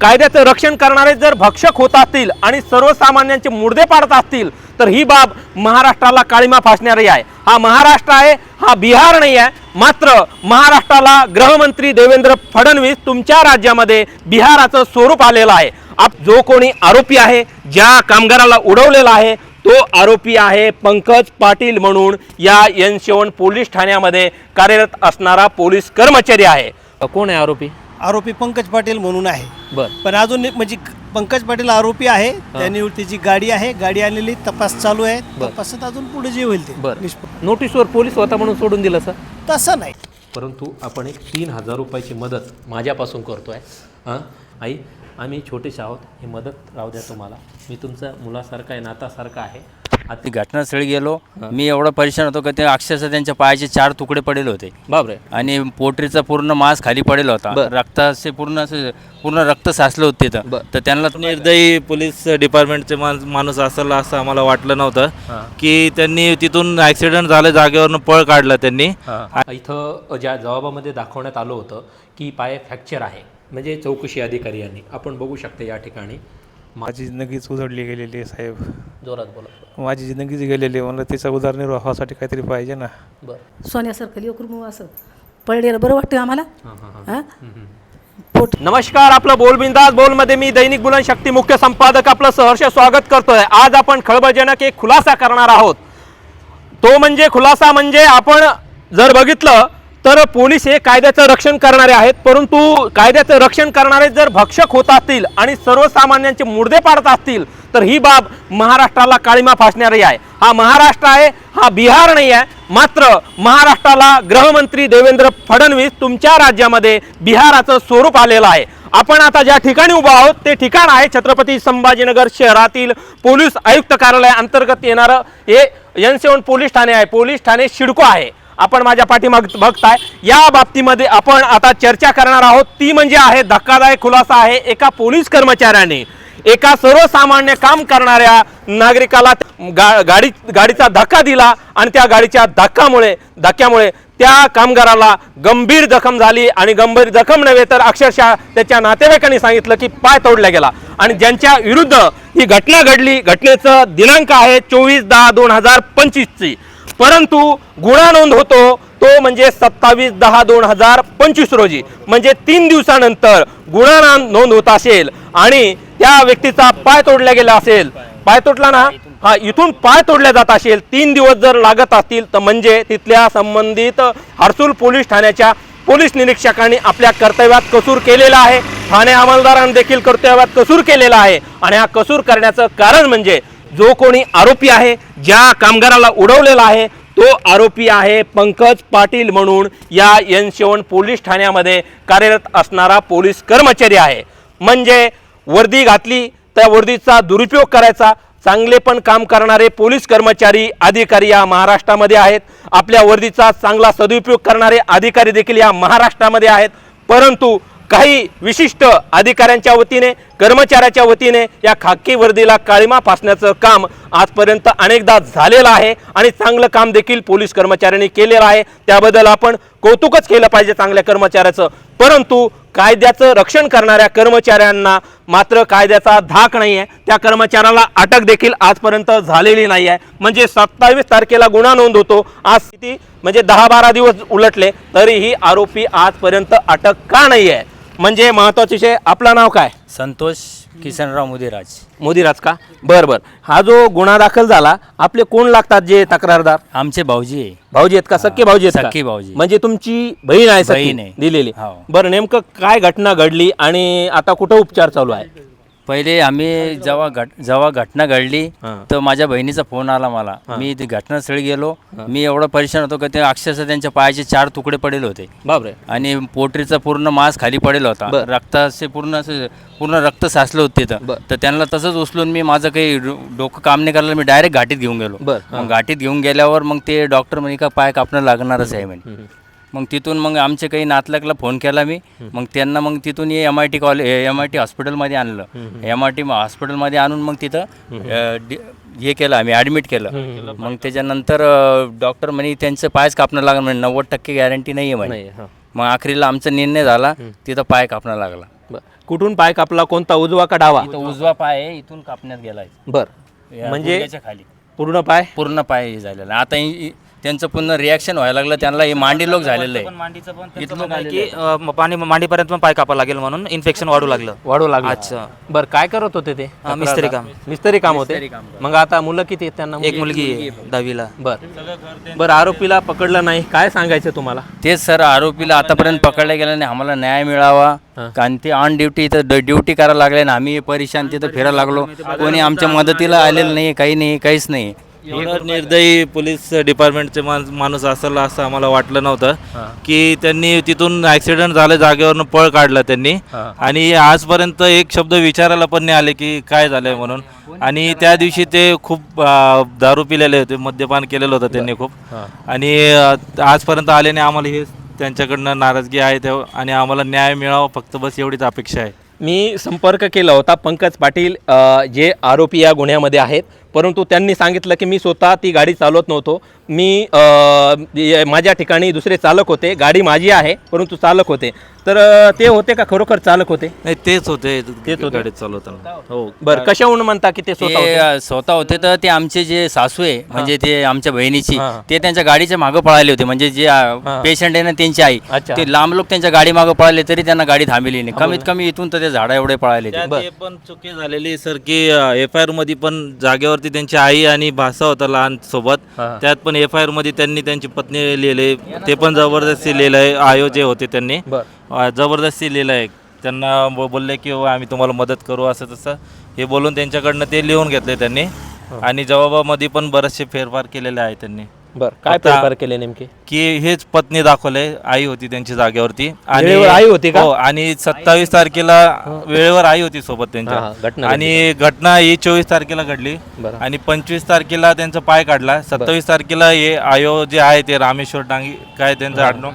कायद्याचं रक्षण करणारे जर भक्षक होत असतील आणि सर्वसामान्यांचे मुर्दे पाडत असतील तर ही बाब महाराष्ट्राला काळीमा फासणारी आहे. हा महाराष्ट्र आहे हा बिहार नाही आहे मात्र महाराष्ट्राला गृहमंत्री देवेंद्र फडणवीस तुमच्या राज्यामध्ये बिहाराचं स्वरूप आलेलं आहे. आप जो कोणी आरोपी आहे ज्या कामगाराला उडवलेला आहे तो आरोपी आहे पंकज पाटील म्हणून. या एनशेवन पोलीस ठाण्यामध्ये कार्यरत असणारा पोलीस कर्मचारी आहे. कोण आहे आरोपी? आरोपी पंकज पाटील म्हणून आहे. बर. पण अजून एक म्हणजे पंकज पाटील आरोपी आहे त्यांनी त्याची गाडी आहे गाडी आणलेली तपास चालू आहे बर. तपासात अजून पुढे जे होईल ते बर. नोटीसवर पोलीस होता म्हणून सोडून दिलं सर? तसं नाही. परंतु आपण एक तीन हजार रुपयाची मदत माझ्यापासून करतोय हां? आई आम्ही छोटेसे आहोत ही मदत राहू द्या तुम्हाला. मी तुमचं मुलासारखा आहे नातासारखा आहे. आता घटनास्थळी गेलो. मी एवढा परेशान होतो की ते अक्षरशः त्यांच्या पायाचे चार तुकडे पडेल होते. बापरे. आणि पोटरीचा पूर्ण मांस खाली पडेल होता. बर. रक्ताचे पूर्ण असे पूर्ण रक्त साचलं होतं तिथं. बर. तर त्यांना निर्दयी पोलीस डिपार्टमेंटचे माणूस असेल असं आम्हाला वाटलं नव्हतं की त्यांनी तिथून ॲक्सिडेंट झालं जागेवरनं पळ काढला त्यांनी. इथं ज्या जबाबामध्ये दाखवण्यात आलं होतं की पाय फ्रॅक्चर आहे. म्हणजे चौकशी अधिकारी यांनी. आपण बघू शकता या ठिकाणी. माझी जिंदगीच उजळली गेलेली आहे साहेब. जोरात बोला. माझी जिंदगीच गेलेली आहे म्हणलं तिचा उदरनिर्वाहासाठी काहीतरी पाहिजे ना. बरं. सोन्यासारखं लेकरू असं. पडलेलं बरं वाटतं आम्हाला? हां पोट नमस्कार आपलं बोलबिंदास बोलमध्ये मी दैनिक बुलंद शक्ती मुख्य संपादक आपलं सहर्ष स्वागत करतोय. आज आपण खळबळजनक एक खुलासा करणार आहोत. तो म्हणजे खुलासा म्हणजे आपण जर बघितलं तर पोलीस हे कायद्याचं रक्षण करणारे आहेत परंतु कायद्याचं रक्षण करणारे जर भक्षक होत असतील आणि सर्वसामान्यांचे मुर्दे पाडत असतील तर ही बाब महाराष्ट्राला काळीमा फासणारी आहे. हा महाराष्ट्र आहे हा बिहार नाही आहे मात्र महाराष्ट्राला गृहमंत्री देवेंद्र फडणवीस तुमच्या राज्यामध्ये बिहाराचं स्वरूप आलेलं आहे. आपण आता ज्या ठिकाणी उभा आहोत ते ठिकाण आहे छत्रपती संभाजीनगर शहरातील पोलीस आयुक्त कार्यालय अंतर्गत येणारं हे एन सेवन पोलीस ठाणे आहे. पोलीस ठाणे शिडको आहे. आपण माझ्या पाठीमाग बघताय. या बाबतीमध्ये आपण आता चर्चा करणार आहोत. ती म्हणजे आहे धक्कादायक खुलासा आहे एका पोलीस कर्मचाऱ्याने. एका सर्वसामान्य काम करणाऱ्या नागरिकाला गा गाडी गाडीचा धक्का दिला आणि त्या गाडीच्या धक्कामुळे धक्क्यामुळे त्या कामगाराला गंभीर जखम झाली आणि गंभीर जखम नव्हे तर अक्षरशः त्याच्या नातेवाईकांनी सांगितलं की पाय तोडला गेला. आणि ज्यांच्या विरुद्ध ही घटना घडली घटनेचं दिनांक आहे चोवीस दहा दोन हजार पंचवीसची. परंतु गुन्हा नोंद होतो तो म्हणजे सत्तावीस दहा दोन हजार पंचवीस रोजी. म्हणजे तीन दिवसानंतर गुन्हा नोंद होत असेल आणि त्या व्यक्तीचा पाय तोडला गेला असेल. पाय तोडला ना? हा इथून पाय तोडल्या जात असेल. तीन दिवस जर लागत असतील तर म्हणजे तिथल्या संबंधित हर्सूल पोलीस ठाण्याच्या पोलीस निरीक्षकांनी आपल्या कर्तव्यात कसूर केलेला आहे. ठाणे अंमलदारांनी देखील कर्तव्यात कसूर केलेला आहे. आणि हा कसूर करण्याचं कारण म्हणजे जो कोणी आरोपी आहे ज्या कामगाराला उडवलेला आहे तो आरोपी आहे पंकज पाटील म्हणून. या एन पोलीस ठाण्यामध्ये कार्यरत असणारा पोलीस कर्मचारी आहे. म्हणजे वर्दी घातली त्या वर्दीचा दुरुपयोग करायचा. चांगले पण काम करणारे पोलीस कर्मचारी अधिकारी या महाराष्ट्रामध्ये आहेत. आपल्या वर्दीचा चांगला सदुपयोग करणारे अधिकारी देखील या महाराष्ट्रामध्ये आहेत. परंतु काही विशिष्ट अधिकाऱ्यांच्या वतीने कर्मचाऱ्याच्या वतीने या खाकी वर्दीला काळीमा फासण्याचं काम आजपर्यंत अनेकदा झालेलं आहे आणि चांगलं काम देखील पोलीस कर्मचाऱ्यांनी केलेलं आहे. त्याबद्दल आपण कौतुकच केलं पाहिजे चांगल्या कर्मचाऱ्याचं. परंतु कायद्याचं रक्षण करणाऱ्या कर्मचाऱ्यांना मात्र कायद्याचा धाक नाही आहे त्या कर्मचाऱ्याला अटक देखील आजपर्यंत झालेली नाही आहे म्हणजे सत्तावीस तारखेला गुन्हा नोंद होतो. आज स्थिती म्हणजे दहा बारा दिवस उलटले तरीही आरोपी आजपर्यंत अटक का नाही आहे म्हणजे महत्त्वाचे विषय आपलं नाव काय? संतोष किसनराव मुदिराज. मोदीराज का? बरं बरं. हा जो गुन्हा दाखल झाला आपले कोण लागतात जे तक्रारदार? आमचे भाऊजी आहे. भाऊजी आहेत का? सख्खे भाऊजी आहेत का? सख्खे भाऊजी. म्हणजे तुमची बहीण आहे सख्खी बहीण आहे. दिलेली. हो. बरं नेमकं काय घटना घडली आणि आता कुठं उपचार चालू आहे? पहिले आम्ही जेव्हा घट जेव्हा घटना घडली. तर माझ्या बहिणीचा फोन आला मला. मी ती घटनास्थळी गेलो. मी एवढा परेशान होतो की ते अक्षरशः त्यांच्या पायाचे चार तुकडे पडेल होते. बापरे. आणि पोटरीचा पूर्ण मांस खाली पडेल होता. रक्ताचे पूर्ण असं पूर्ण रक्त साचलं होतं. तिथं. तर त्यांना तसंच उचलून मी माझं काही डोकं काम नाही करायला मी डायरेक्ट घाटीत घेऊन गेलो. घाटीत घेऊन गेल्यावर मग ते डॉक्टर म्हणे का पाय कापणं लागणारच आहे म्हणे. मग तिथून मग आमचे काही नातलकला फोन केला मी. मग त्यांना मग तिथून M I T college M I T हॉस्पिटलमध्ये आणलं. एम आय टी हॉस्पिटलमध्ये आणून मग तिथं हे केलं आम्ही ॲडमिट केलं. मग त्याच्यानंतर डॉक्टर म्हणे त्यांचं पायच कापणं लागलं म्हणजे नव्वद टक्के गॅरंटी नाही आहे म्हणे मग अखेरीला आमचा निर्णय झाला तिथं पाय कापणं लागला. कुठून पाय कापला कोणता उजवा का डावा? उजवा पाय आहे इथून कापण्यात गेलाय. बर. म्हणजे खाली. पूर्ण पाय? पूर्ण पाय हे झालेला. आता त्यांचं पुन्हा रिॲक्शन व्हायला लागलं. त्यांना हे मांडी लोक झालेलं आहे इथं लोक की अ, पाणी मांडीपर्यंत पण पाय कापावं लागेल म्हणून इन्फेक्शन वाढू लागलं. वाढू लागला. अच्छा. बर काय करत होते ते? हा, मिस्त्री काम. मिस्त्री काम होते? मग आता मुलं किती आहेत त्यांना? एक मुलगी आहे दहावीला. बर. बर आरोपीला पकडलं नाही. काय सांगायचं तुम्हाला? तेच सर आरोपीला आतापर्यंत पकडलं गेलं नाही. आम्हाला न्याय मिळावा. कारण ते ऑन ड्युटी इथं ड्युटी करायला लागले ना. आम्ही परेशान तिथं फिरायला लागलो. कोणी आमच्या मदतीला आलेलं नाही काही नाही काहीच नाही. एवढं निर्दयी पोलीस डिपार्टमेंटचे माण- माणूस असेल असं आम्हाला वाटलं नव्हतं की त्यांनी तिथून ऍक्सिडेंट झालं जागेवरनं पळ काढला त्यांनी. आणि आजपर्यंत एक शब्द विचारायला पण नाही आले की काय झालंय म्हणून. आणि त्या दिवशी ते खूप अं, दारू पिलेले होते मद्यपान केलेलं होतं त्यांनी खूप. आणि अं, आजपर्यंत आले नाही आम्हाला हे त्यांच्याकडनं नाराजगी आहे ते आणि आम्हाला न्याय मिळावा फक्त बस एवढीच अपेक्षा आहे. मी संपर्क केला होता पंकज पाटील अ, जे आरोपी या गुन्ह्यामध्ये आहेत. परंतु त्यांनी सांगितलं की मी स्वतः ती गाडी चालवत नव्हतो. मी माझ्या ठिकाणी दुसरे चालक होते. गाडी माझी आहे परंतु चालक होते. तर ते होते का खरोखर चालक होते? नाही तेच होते. तेच होते. गाडीत चालवताना. हो. बरं कशाहून म्हणता की ते स्वतः ते होते? अ, स्वतः होते तर ते आमचे जे सासू आहे म्हणजे ते आमच्या बहिणीची हा. ते त्यांच्या गाडीच्या मागं पळाले होते. म्हणजे जे पेशंट आहे ना त्यांची आई अच्छा. ते लांब लोक त्यांच्या गाडी मागं पळाले तरी त्यांना गाडी थांबली नाही. कमीत कमी इथून तर ते झाडा एवढे पळाले ते. त्यात हे पण चुकी झालेली सर की एफ आय आरमध्ये पण जागेवरती त्यांची आई आणि भासा होता लहान सोबत. त्यात पण एफ आय आरमध्ये त्यांनी त्यांची पत्नी लिहिले. ते पण जबरदस्ती लिहिलं आहे आयो जे होते त्यांनी. बरं. अं, जबरदस्ती लिहिलं आहे त्यांना ब- बोलले की "हो, आम्ही तुम्हाला मदत करू असं तसं. हे बोलून त्यांच्याकडनं ते लिहून घेतले त्यांनी. आणि जबाबामध्ये पण बरेचसे फेरफार केलेले आहे त्यांनी. बरं काय फेरफार केले नेमके? की हेच पत्नी दाखवले आई होती त्यांची जागेवरती. वेळेवर आई होती का? हो आणि सत्तावीस तारखेला वेळेवर आई होती सोबत हा, हा, त्यांच्या घटना आणि घटना ही चोवीस तारखेला घडली. बरं. आणि पंचवीस तारखेला त्यांचा पाय काढला. सत्तावीस तारखेला हे आयो जे आहे ते रामेश्वर डांगी काय त्यांचं आडनाव?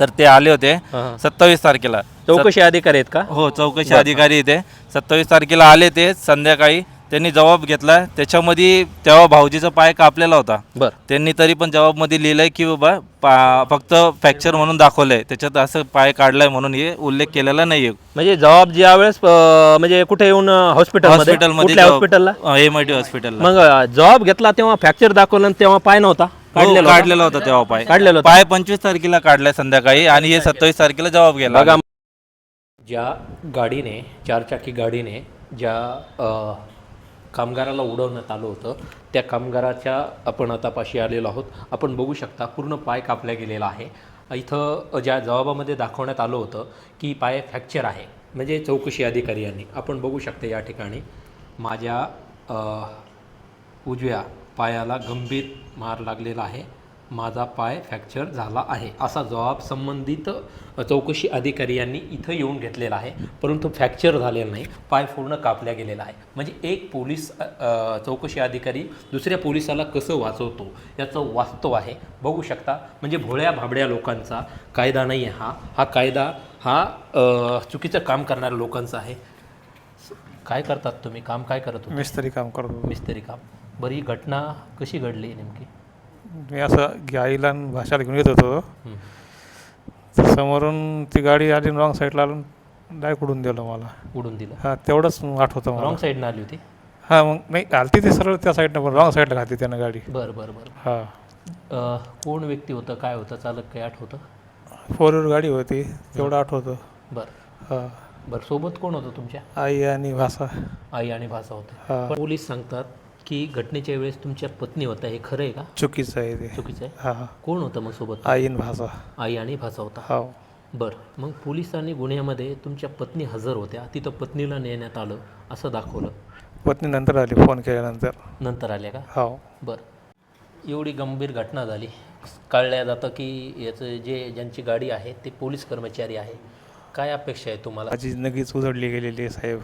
तर ते आले होते हा. सत्तावीस तारखेला. चौकशी अधिकारी आहेत का? हो चौकशी अधिकारी इथे. सत्तावीस तारखेला आले ते संध्याकाळी. त्यांनी जबाब घेतला. त्याच्यामध्ये तेव्हा भाऊजीचा पाय कापलेला होता. बरं. त्यांनी तरी पण जबाबमध्ये लिहिलंय की बाबा पा फक्त फ्रॅक्चर म्हणून दाखवलंय. त्याच्यात असं पाय काढलाय म्हणून हे उल्लेख केलेला नाहीये. म्हणजे जबाब ज्या वेळेस अ, म्हणजे कुठे येऊन हॉस्पिटल हॉस्पिटलमध्ये कुठल्या हॉस्पिटलला एम आय टी हॉस्पिटलला मग जबाब घेतला तेव्हा फ्रॅक्चर दाखवलं आणि तेव्हा पाय नव्हता? काढलेला होता? हो, काढलेला होता तेव्हा पाय. काढलेला होता. पाय पंचवीस तारखेला काढलाय संध्याकाळी आणि हे सत्तावीस तारखेला जबाब गेला. बघा. ज्या गाडीने चारचाकी गाडीने ज्या अ, कामगाराला उडवण्यात आलं होतं. त्या कामगाराच्या आपण आतापाशी आलेलो आहोत. आपण बघू शकता पूर्ण पाय कापला गेलेला आहे. इथं ज्या जबाबामध्ये दाखवण्यात आलं होतं की पाय फ्रॅक्चर आहे. म्हणजे चौकशी अधिकारी यांनी. आपण बघू शकता या ठिकाणी माझ्या उजव्या पायाला गंभीर मार लागलेला आहे. माझा पाय फ्रॅक्चर झाला आहे. असा जबाब संबंधित चौकशी अधिकारी यांनी इथं येऊन घेतलेला आहे. परंतु फ्रॅक्चर झालेला नाही पाय पूर्ण कापल्या गेलेला आहे. म्हणजे एक पोलीस चौकशी अधिकारी दुसऱ्या पोलिसाला कसं वाचवतो याचं वास्तव आहे. बघू शकता. म्हणजे भोळ्या भाबड्या लोकांचा कायदा नाही आहे हा. हा कायदा हा चुकीचं काम करणाऱ्या लोकांचा आहे. काय करतात तुम्ही? काम काय करत मिस्त्री काम करतो मिस्त्री काम. बरी घटना कशी घडली नेमकी? मी असं आईला आणि भाषाला घेऊन येत होतो. तर समोरून ती गाडी आली रॉंग साईडला आलून डायरेक्ट उडून दिलं मला. उडून दिलं. हा तेवढंच आठवतं मला. रॉंग साईडनं आली होती? हा मग नाही आलती ती सरळ त्या साईडनं पण रॉंग साईडला घातली त्यानं गाडी. बरं बरं बरं. हा. अं, कोण व्यक्ती होतं काय होतं चालक काय आठवतं फोर व्हीलर गाडी होती तेवढं आठवतं बरं. हा. बरं सोबत कोण होतं तुमच्या? आई आणि भाषा आई आणि भाचा होते. पण पोलीस सांगतात की घटनेच्या वेळेस तुमच्या पत्नी होता हे खरं आहे का? चुकीचं आहे ते. चुकीचं आहे? हा. हा कोण होतं मग सोबत? आई आणि भाषा आई आणि भाचा होता? हा. बरं. मग पोलिसांनी गुन्ह्यामध्ये तुमच्या पत्नी हजर होत्या. तिथं पत्नीला नेण्यात आलं असं दाखवलं. पत्नी नंतर आली फोन केल्यानंतर. नंतर आल्या का? हा. बरं. एवढी गंभीर घटना झाली. कळल्या जातं की याचं जे ज्यांची गाडी आहे ते पोलीस कर्मचारी आहे. काय अपेक्षा आहे तुम्हाला? माझी जिंदगीच उजडली गेलेली आहे साहेब.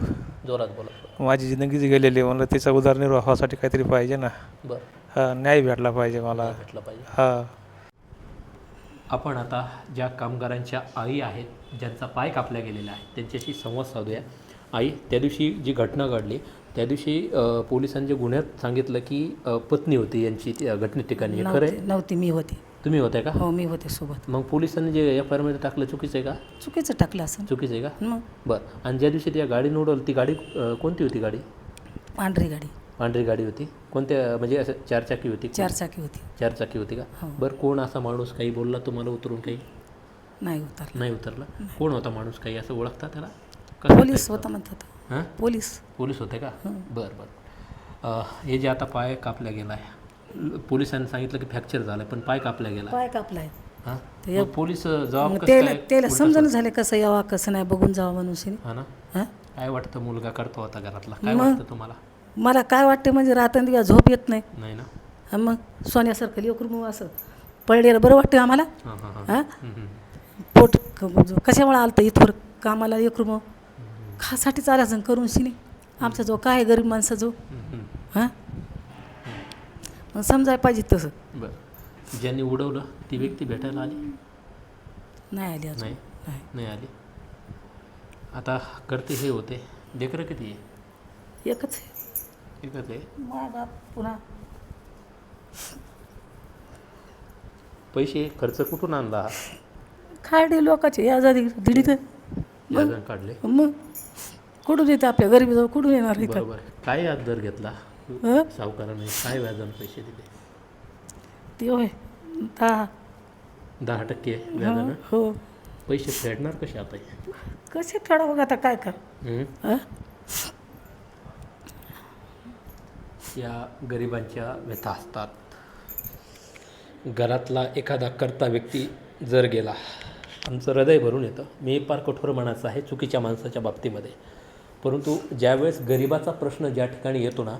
जोरात बोला. माझी जिंदगीच गेलेली आहे म्हणलं तिचा उदरनिर्वाहासाठी काहीतरी पाहिजे ना. बरं. हा न्याय भेटला पाहिजे मला. भेटलं पाहिजे. हा. आपण आता ज्या कामगारांच्या आई आहेत ज्यांचा पाय कापला गेलेला आहे त्यांच्याशी संवाद साधूया. आई त्या दिवशी जी घटना घडली त्या दिवशी अ, पोलिसांच्या गुन्ह्यात सांगितलं की अ, पत्नी होती यांची त्या घटने ठिकाणी हे खरं आहे? नव्हती नव्हती मी होती. तुम्ही होते का? हो मी होते सोबत. मग पोलिसांनी जे एफ आय आरमध्ये टाकलं चुकीचं आहे का? चुकीचं टाकलं असं. चुकीचं आहे का? मग? बरं. आणि ज्या दिवशी त्या गाडी उडवली ती गाडी अं, कोणती होती गाडी? पांढरी गाडी. पांढरी गाडी होती. कोणत्या म्हणजे असं चारचाकी होती? चार चाकी होती. चारचाकी होती का? हो. बरं कोण असा माणूस काही बोलला तुम्हाला उतरून काही? नाही उतरलं. नाही उतरला? कोण होता माणूस काही? असं ओळखता त्याला? पोलीस होता म्हणतात. हां? पोलीस. पोलीस होते का? बरं बरं. अं, हे जे आता पाय कापला गेला आहे पोलिसांनी सांगितलं की फ्रॅक्चर झालं पण पाय कापला गेला. पाय कापलाय. हां? ते- मग पोलीस जबाब मग कसं त्याला काय त्याला समजून झाले कसं यावा कसं नाही बघून जावं म्हणून हा ना? हां? काय वाटतं मुलगा करतो होता घरातला? काय मग? वाटतं तुम्हाला? मला काय वाटते म्हणजे रात्रंदिवस झोप येत नाही. नाही ना? मग सोन्यासारखं लेकरू मग असं पडलेलं बरं वाटतं आम्हाला? हां हां हां. हां? हम्म, हम्म. पोट क- कशामुळे आलं तर इथवर कामाला लेकरू मग? खासाठीच आला जण करून शिनी. आमचा जो काय गरीब माणसा जो हम्म, हां? समजायला पाहिजे तसं. बरं. ज्यांनी उडवलं ती व्यक्ती भेटायला आली? नाही आली अजून. नाही? नाही. नाही आली. आता करते हे होते. लेकरं किती आहे? एकच आहे. एकच आहे? माय बाप पुन्हा. पैसे खर्च कुठून आणला? हा? खाडे लोकांचे या जाती दिडीत व्याजानं काढले? मग? कुठून येते आपल्या गरीबीजवळ कुठून येणार इथं बरोबर. काय व्याज दर घेतला? हं? सावकाराने काय व्याजानं पैसे दिले. ते होय. दहा. दहा टक्के व्याजानं. हो. पैसे फेडणार कसे आता हे? कसे फेडा बघ आता काय कर. हं? हं? या गरिबांच्या व्यथा असतात. घरातला एखादा करता व्यक्ती जर गेला आमचं हृदय भरून येतं. मी फार कठोर मनाचं आहे चुकीच्या माणसाच्या बाबतीमध्ये. परंतु ज्यावेळेस गरिबाचा प्रश्न ज्या ठिकाणी येतो ना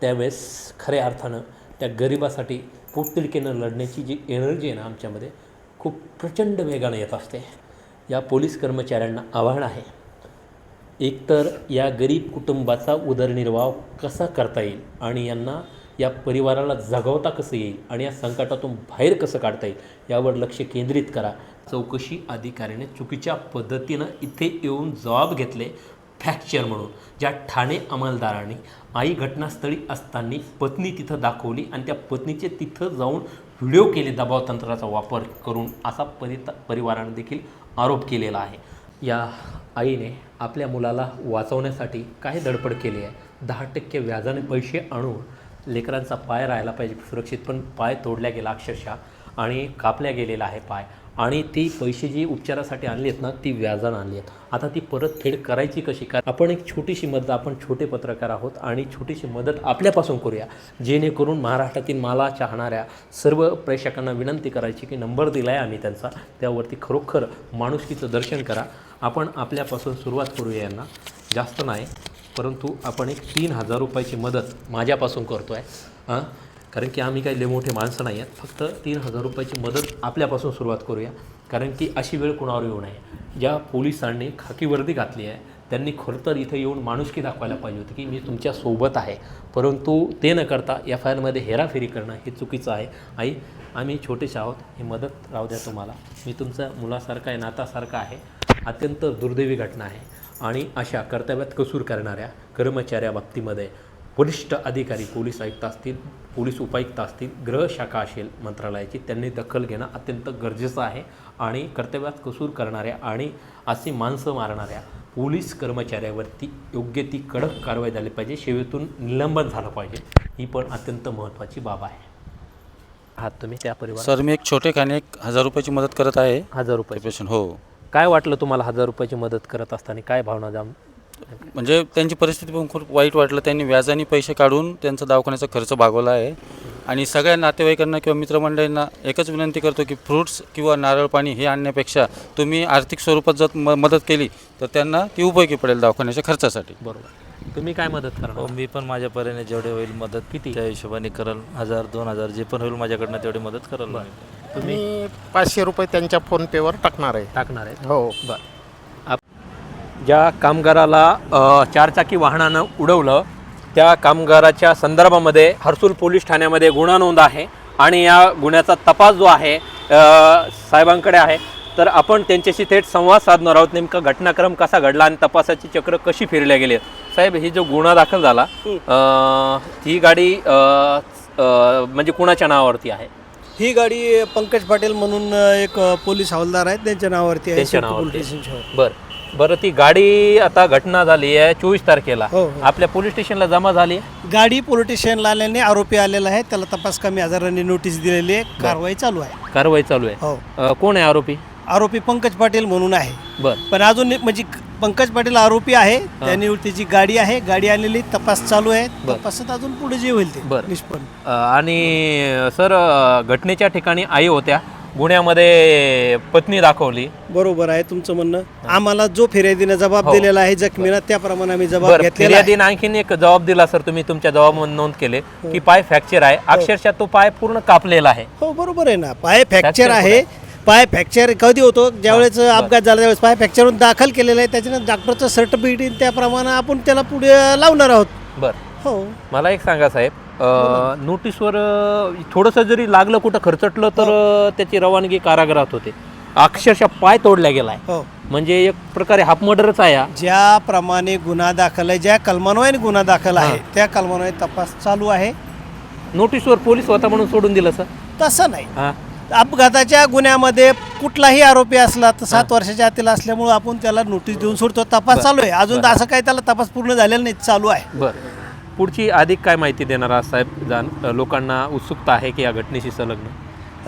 त्यावेळेस खऱ्या अर्थानं त्या गरिबासाठी पोटतिडकीनं लढण्याची जी एनर्जी आहे ना आमच्यामध्ये खूप प्रचंड वेगानं येत असते. या पोलीस कर्मचाऱ्यांना आव्हान आहे एकतर या गरीब कुटुंबाचा उदरनिर्वाह कसा करता येईल आणि यांना या परिवाराला जगवता कसं येईल आणि या संकटातून बाहेर कसं काढता येईल यावर लक्ष केंद्रित करा. चौकशी अधिकाऱ्याने चुकीच्या पद्धतीनं इथे येऊन जबाब घेतले फ्रॅक्चर म्हणून ज्या ठाणे अंमलदाराने आई घटनास्थळी असताना पत्नी तिथं दाखवली आणि त्या पत्नीचे तिथं जाऊन व्हिडिओ केले दबाव तंत्राचा वापर करून असा परि परिवाराने देखील आरोप केलेला आहे. या आईने आपल्या मुलाला वाचवण्यासाठी काय धडपड केली आहे? दहा टक्के व्याजाने पैसे आणून लेकरांचा पाय राहायला पाहिजे सुरक्षित पण पाय तोडल्या गेला अक्षरशः आणि कापल्या गेलेला आहे पाय. आणि ती पैसे जी उपचारासाठी आणली आहेत ना ती व्याजानं आणली आहेत. आता ती परतफेड करायची कशी? काय आपण एक छोटीशी मदत आपण छोटे पत्रकार आहोत आणि छोटीशी मदत आपल्यापासून करूया. जेणेकरून महाराष्ट्रातील माला चाहणाऱ्या सर्व प्रेक्षकांना विनंती करायची की नंबर दिला आहे आम्ही त्यांचा. त्यावरती खरोखर माणुसकीचं दर्शन करा. आपण आपल्यापासून सुरुवात करूया यांना. जास्त नाही परंतु आपण एक तीन हजार रुपयाची मदत माझ्यापासून करतो आहे हां कारण की आम्ही काही लय मोठे माणसं नाही आहेत. फक्त तीन हजार रुपयाची मदत आपल्यापासून सुरुवात करूया. कारण की अशी वेळ कोणावर येऊ नये. ज्या पोलिसांनी खाकी वर्दी घातली आहे त्यांनी खरं तर इथं येऊन माणुसकी दाखवायला पाहिजे होती की मी तुमच्यासोबत आहे. परंतु ते न करता एफ आय आरमध्ये हेराफेरी करणं हे चुकीचं आहे. आई आम्ही छोटेसे आहोत. ही मदत राहू द्या तुम्हाला. मी तुमचा मुलासारखा आहे नातासारखा आहे. अत्यंत दुर्दैवी घटना आहे. आणि अशा कर्तव्यात कसूर करणाऱ्या कर्मचाऱ्या बाबतीमध्ये वरिष्ठ अधिकारी पोलीस आयुक्त असतील पोलीस उपायुक्त असतील गृह शाखा असेल मंत्रालयाची त्यांनी दखल घेणं अत्यंत गरजेचं आहे. आणि कर्तव्यात कसूर करणाऱ्या आणि अशी माणसं मारणाऱ्या पोलीस कर्मचाऱ्यावरती योग्य ती कडक कारवाई झाली पाहिजे. सेवेतून निलंबन झालं पाहिजे. ही पण अत्यंत महत्त्वाची बाब आहे. आहात तुम्ही त्या परिवार सर मी एक छोटे खाणे एक हजार रुपयाची मदत करत आहे. हजार रुपये पेशंट हो. काय वाटलं तुम्हाला हजार रुपयाची मदत करत असताना? काय भावना जाम म्हणजे त्यांची परिस्थिती पण खूप वाईट वाटलं. त्यांनी व्याजाने पैसे काढून त्यांचा दवाखान्याचा खर्च भागवला आहे. आणि सगळ्या नातेवाईकांना किंवा मित्रमंडळींना एकच विनंती करतो की फ्रूट्स किंवा नारळ पाणी हे आणण्यापेक्षा तुम्ही आर्थिक स्वरूपात जर म मदत केली तर त्यांना ती उपयोगी पडेल दवाखान्याच्या खर्चासाठी. बरोबर. तुम्ही काय मदत हो करणार मी पण माझ्या परीने जेवढे होईल मदत किती? त्या हिशोबाने करल. हजार दोन हजार जे पण होईल माझ्याकडनं तेवढी मदत करल. तुम्ही पाचशे रुपये त्यांच्या फोनपेवर टाकणार आहे. टाकणार आहे. हो. ज्या कामगाराला चारचाकी वाहनानं उडवलं त्या कामगाराच्या संदर्भामध्ये हर्सूल पोलीस ठाण्यामध्ये गुन्हा नोंद आहे आणि या गुन्ह्याचा तपास जो आहे साहेबांकडे आहे. तर आपण त्यांच्याशी थेट संवाद साधणार आहोत. नेमका घटनाक्रम कसा घडला आणि तपासाची चक्र कशी फिरल्या गेली? साहेब ही जो गुन्हा दाखल झाला ही. गाडी म्हणजे कुणाच्या नावावरती आहे? ही गाडी पंकज पाटील म्हणून एक पोलीस हवालदार आहेत. त्यांच्या नावावरती आहे. बर. बरं ती गाडी आता घटना झाली आहे चोवीस तारखेला. हो, हो. आपल्या पोलीस स्टेशनला जमा झाली आहे? गाडी पोलीस स्टेशनला आल्याने आरोपी आलेला आहे. त्याला तपास कमी आजारांनी नोटीस दिलेली आहे. कारवाई चालू आहे. कारवाई चालू आहे. हो. अ, कोण आहे आरोपी? आरोपी पंकज पाटील म्हणून आहे. बर. पण अजून म्हणजे पंकज पाटील आरोपी आहे. त्यांनी त्याची गाडी आहे गाडी आणलेली तपास चालू आहे. बर. तपासात अजून पुढे जे होईल ते बर. निष्पन्न. अ, आणि सर अ, घटनेच्या ठिकाणी आई होत्या. गुन्ह्यामध्ये पत्नी दाखवली. बरोबर आहे तुमचं म्हणणं. आम्हाला जो फिर्यादीने जबाब हो. दिलेला आहे जखमीला त्याप्रमाणे आम्ही जबाब बरं घेतलेला आहे. फिर्यादीनं आणखीन एक जबाब दिला सर तुम्ही तुमच्या जबाबामध्ये नोंद केले हो. की पाय फ्रॅक्चर आहे. अक्षरशः तो पाय पूर्ण कापलेला आहे. हो बरोबर आहे ना. पाय फ्रॅक्चर फ्रॅक्चर आहे. पाय फ्रॅक्चर कधी होतो? ज्यावेळेस अपघात झाला त्यावेळेस पाय फ्रॅक्चरहून दाखल केलेला आहे. त्याच्यानं डॉक्टरचं सर्टिफिकेट त्याप्रमाणे आपण त्याला पुढे लावणार आहोत. बरं. हो. मला एक सांगा साहेब नोटीसवर थोडंसं जरी लागलं कुठं खर्चटलं तर अ, त्याची रवानगी कारागृहात होते. अक्षरशः पाय तोडला गेलाय. हो. म्हणजे एक प्रकारे हाफ मर्डरच आहे हा. ज्याप्रमाणे गुन्हा दाखल आहे ज्या कलमान्वयाने गुन्हा दाखल आहे त्या कलमान्वये तपास चालू आहे. नोटीसवर पोलीस होता म्हणून सोडून दिलं सर? तसं नाही. हा. अपघाताच्या गुन्ह्यामध्ये कुठलाही आरोपी असला तर सात वर्षाच्या आतील असल्यामुळे आपण त्याला नोटीस देऊन सोडतो. तपास चालू आहे. अजून असं काही त्याला तपास पूर्ण झालेला नाही चालू आहे. बरं. पुढची अधिक काय माहिती देणार आहात साहेब? जाण लोकांना उत्सुकता आहे की या घटनेशी संलग्न?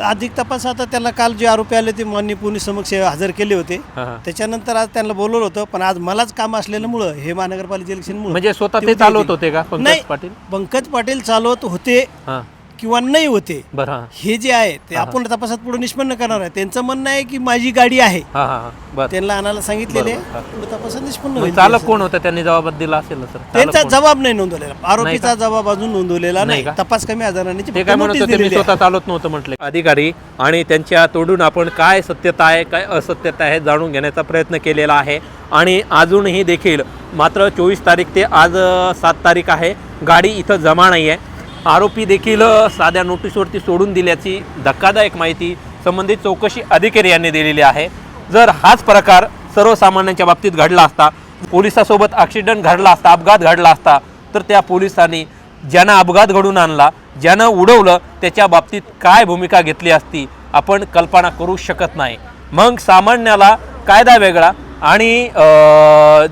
अधिक तपास. आता त्याला काल जे आरोपी आले ते मान्य पोलीस समक्ष हजर केले होते. त्याच्यानंतर आज त्यांना बोलवलं होतं पण आज मलाच काम असलेल्यामुळं हे महानगरपालिका इलेक्शन म्हणजे स्वतः ते चालवत होते का पंकज पाटील? पंकज पाटील चालवत होते. हां. किंवा नाही होते बरं हां. हे जे आहे ते आपण तपासात पुढे निष्पन्न करणार आहे. त्यांचं म्हणणं आहे की माझी गाडी आहे. हां हां हां. बरं. त्यांना आणायला सांगितलेले. पुढे तपासात निष्पन्न मग होईल. चालक कोण होतं? त्यांनी जबाब दिला असेल ना सर? चालक त्यांचा? जबाब नाही नोंदवलेला. आरोपीचा जबाब अजून नोंदवलेला नाही? तपास कमी आजाराने ते काय म्हणत होते? मी स्वतः चालत नव्हतं म्हटले. अधिकारी आणि त्यांच्या तोडून आपण काय सत्यता आहे काय असत्यता आहे जाणून घेण्याचा प्रयत्न केलेला आहे. आणि अजूनही देखील मात्र चोवीस तारीख ते आज अ, सात तारीख आहे. गाडी इथं जमा नाही आहे आरोपी देखील साध्या नोटीसवरती सोडून दिल्याची धक्कादायक माहिती संबंधित चौकशी अधिकारी यांनी दिलेली आहे. जर हाच प्रकार सर्वसामान्यांच्या बाबतीत घडला असता पोलिसासोबत ॲक्सिडेंट घडला असता अपघात घडला असता तर त्या पोलिसांनी ज्यानं अपघात घडून आणला ज्यानं उडवलं त्याच्या बाबतीत काय भूमिका घेतली असती आपण कल्पना करू शकत नाही. मग सामान्याला कायदा वेगळा आणि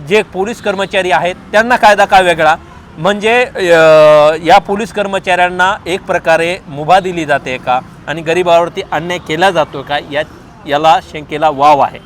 जे पोलीस कर्मचारी आहेत त्यांना कायदा का वेगळा? म्हणजे या पोलीस कर्मचाऱ्यांना एक प्रकारे मुभा दिली जाते का? आणि गरिबावरती अन्याय केला जातो का? या याला शंकेला वाव आहे.